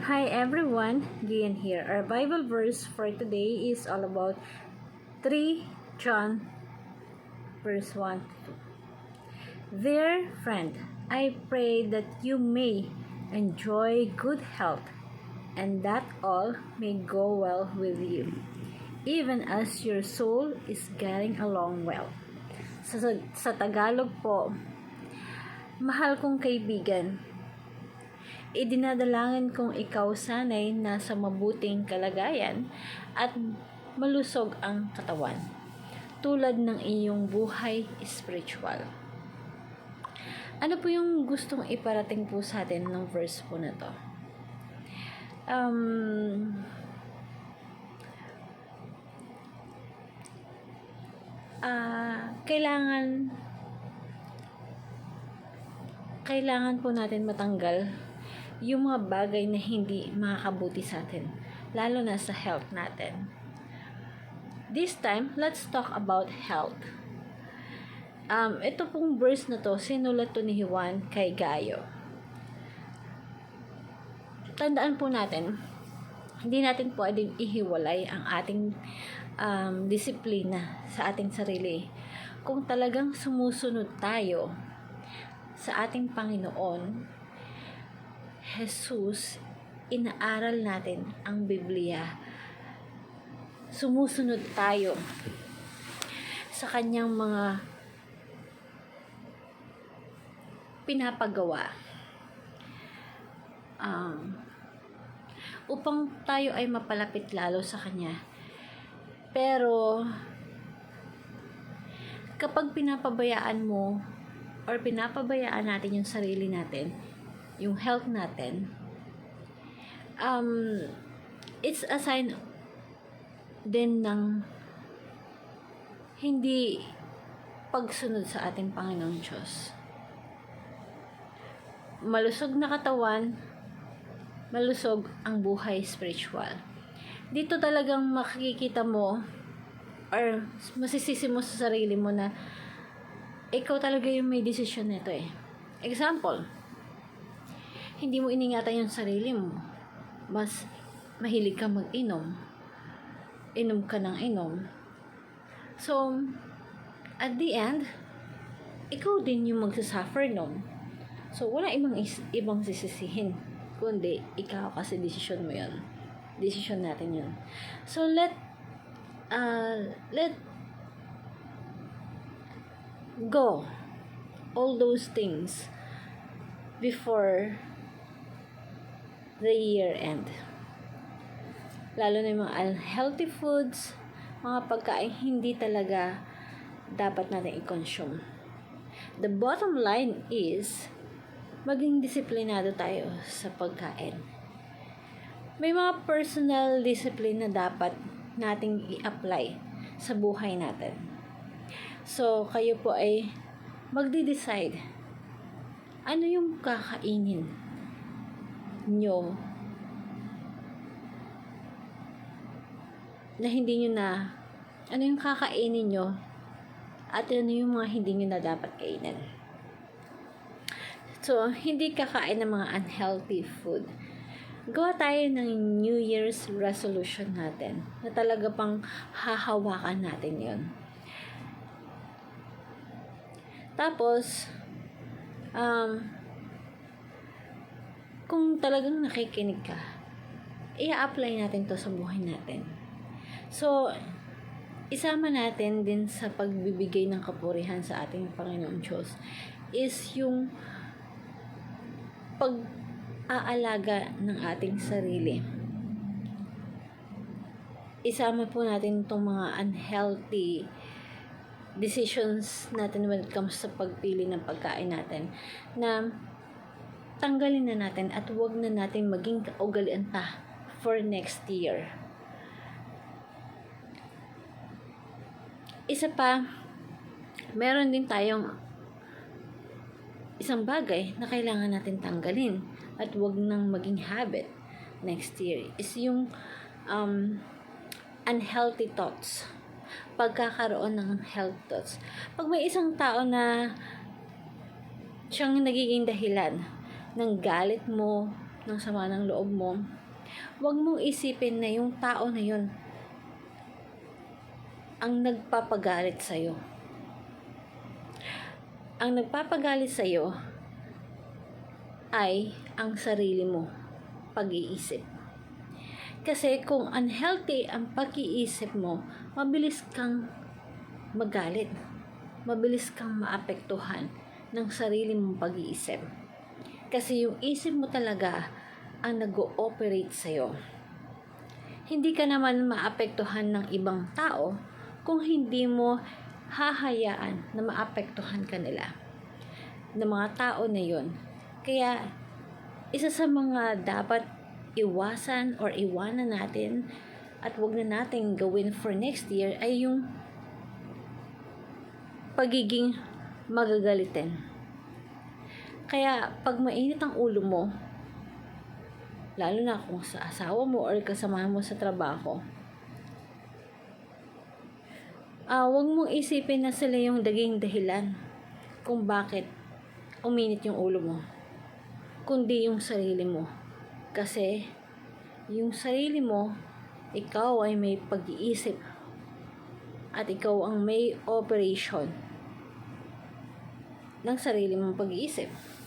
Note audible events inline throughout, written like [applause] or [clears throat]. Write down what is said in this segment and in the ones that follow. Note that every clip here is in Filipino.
Hi everyone, Gian here. Our Bible verse for today is all about 3 John verse 1 to 2. Dear friend, I pray that you may enjoy good health and that all may go well with you, even as your soul is getting along well. Sa, sa Tagalog po, mahal kong kaibigan, idinadalangin kong ikaw sanay nasa mabuting kalagayan at malusog ang katawan, tulad ng iyong buhay spiritual. Ano po yung gustong iparating po sa atin ng verse po na to? Um, ah, kailangan kailangan po natin matanggal yung mga bagay na hindi makakabuti sa atin, lalo na sa health natin. This time, let's talk about health. Um, ito pong verse na to, sinulat to ni Juan kay Gayo. Tandaan po natin, hindi natin pwedeng ihiwalay ang ating um, disiplina sa ating sarili. Kung talagang sumusunod tayo sa ating Panginoon, Jesus, inaaral natin ang Biblia. Sumusunod tayo sa kanyang mga pinapagawa. Um, upang tayo ay mapalapit lalo sa kanya. Pero, kapag pinapabayaan mo or pinapabayaan natin yung sarili natin, yung health natin, um, it's a sign din ng hindi pagsunod sa ating Panginoon Diyos. Malusog na katawan, malusog ang buhay spiritual. Dito talagang makikita mo or masisisi mo sa sarili mo na ikaw talaga yung may desisyon nito eh. Example, hindi mo iningatan yung sarili mo. Mas mahilig ka mag-inom. Inom ka ng inom. So, at the end, ikaw din yung magsasuffer nun. So, wala ibang, is- ibang sisisihin. Kundi, ikaw kasi desisyon mo yun. Desisyon natin yun. So, let, uh, let go all those things before the year end. Lalo na yung mga unhealthy foods, mga pagkain hindi talaga dapat natin i-consume. The bottom line is, maging disiplinado tayo sa pagkain. May mga personal discipline na dapat nating i-apply sa buhay natin. So, kayo po ay magde-decide ano yung kakainin nyo na hindi nyo na ano yung kakainin nyo at ano yung mga hindi nyo na dapat kainin. So, hindi kakain ng mga unhealthy food. Gawa tayo ng New Year's resolution natin na talaga pang hahawakan natin yon. Tapos, um, kung talagang nakikinig ka, i-apply natin to sa buhay natin. So, isama natin din sa pagbibigay ng kapurihan sa ating Panginoon Diyos is yung pag-aalaga ng ating sarili. Isama po natin itong mga unhealthy decisions natin when it comes sa pagpili ng pagkain natin na tanggalin na natin at huwag na natin maging kaugalian pa for next year. Isa pa, meron din tayong isang bagay na kailangan natin tanggalin at huwag nang maging habit next year is yung um, unhealthy thoughts pagkakaroon ng health thoughts. Pag may isang tao na siyang nagiging dahilan ng galit mo, ng sama ng loob mo, huwag mong isipin na yung tao na yun ang nagpapagalit sa'yo. Ang nagpapagalit sa'yo ay ang sarili mo pag-iisip. Kasi kung unhealthy ang pag-iisip mo, mabilis kang magalit. Mabilis kang maapektuhan ng sarili mong pag-iisip. Kasi yung isip mo talaga ang nag-ooperate sa'yo. Hindi ka naman maapektuhan ng ibang tao kung hindi mo hahayaan na maapektuhan ka nila ng mga tao na yon. Kaya, isa sa mga dapat iwasan or iwanan natin at wag na natin gawin for next year ay yung pagiging magagalitin. Kaya, pag mainit ang ulo mo, lalo na kung sa asawa mo or kasama mo sa trabaho, ah wag mong isipin na sila yung daging dahilan kung bakit uminit yung ulo mo. Kundi yung sarili mo. Kasi, yung sarili mo, ikaw ay may pag-iisip at ikaw ang may operation ng sarili mong pag-iisip.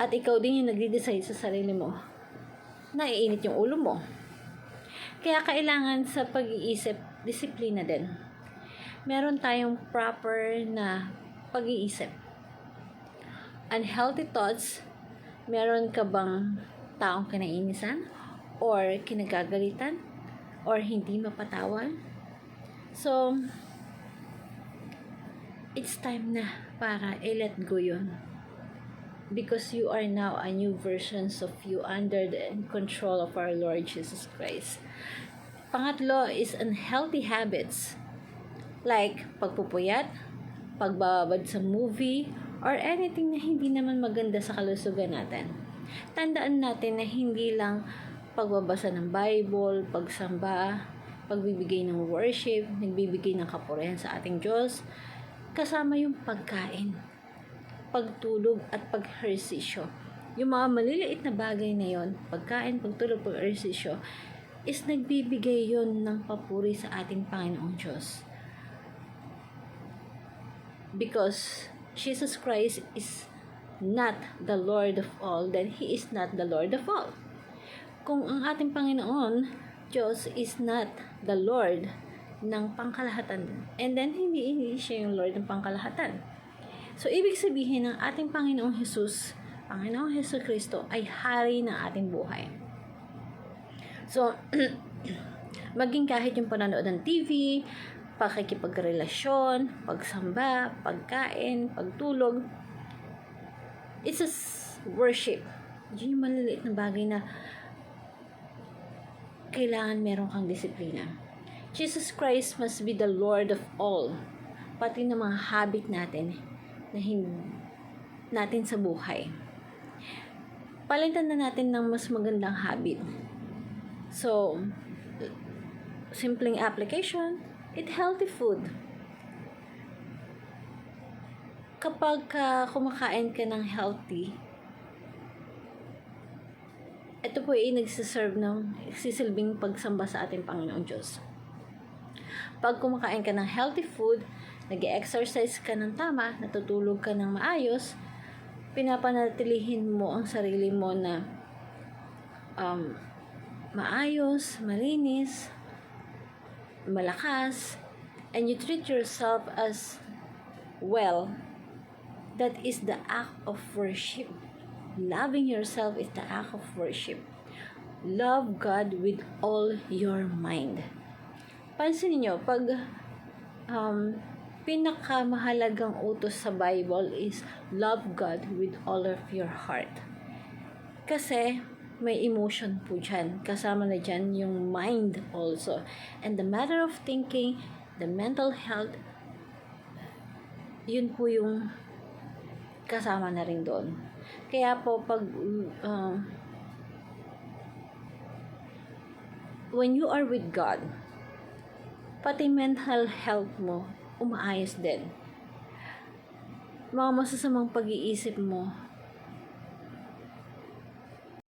At ikaw din yung nagde-decide sa sarili mo na iinit yung ulo mo. Kaya kailangan sa pag-iisip, disiplina din. Meron tayong proper na pag-iisip. Unhealthy thoughts, meron ka bang taong kinainisan? Or kinagagalitan? Or hindi mapatawan? So, it's time na para i-let go yun. Because you are now a new versions of you under the control of our Lord Jesus Christ. Pangatlo is unhealthy habits. Like pagpupuyat, pagbababad sa movie, or anything na hindi naman maganda sa kalusugan natin. Tandaan natin na hindi lang pagbabasa ng Bible, pagsamba, pagbibigay ng worship, nagbibigay ng kapurihan sa ating Diyos, kasama yung pagkain, pagtulog at paghersisyo. Yung mga maliliit na bagay na yon, pagkain, pagtulog, paghersisyo, is nagbibigay yon ng papuri sa ating Panginoong Diyos. Because Jesus Christ is not the Lord of all, then He is not the Lord of all. Kung ang ating Panginoon, Diyos is not the Lord ng pangkalahatan, and then hindi, hindi siya yung Lord ng pangkalahatan. So, ibig sabihin ng ating Panginoong Jesus, Panginoong Hesus Kristo ay hari ng ating buhay. So, [clears throat] maging kahit yung panonood ng TV, pakikipagrelasyon, pagsamba, pagkain, pagtulog, it's a worship. Yun yung maliliit na bagay na kailangan meron kang disiplina. Jesus Christ must be the Lord of all. Pati ng mga habit natin na hindi natin sa buhay. Palitan na natin ng mas magandang habit. So, simpleng application, eat healthy food. Kapag ka kumakain ka ng healthy, ito po ay nagsiserve ng sisilbing pagsamba sa ating Panginoong Diyos. Pag kumakain ka ng healthy food, nag exercise ka ng tama, natutulog ka ng maayos, pinapanatilihin mo ang sarili mo na um, maayos, malinis, malakas, and you treat yourself as well, that is the act of worship. Loving yourself is the act of worship. Love God with all your mind. Pansin niyo pag um, pinakamahalagang utos sa Bible is love God with all of your heart. Kasi may emotion po dyan. Kasama na dyan yung mind also. And the matter of thinking, the mental health, yun po yung kasama na rin doon. Kaya po pag uh, when you are with God, pati mental health mo, umaayos din. Mga masasamang pag-iisip mo,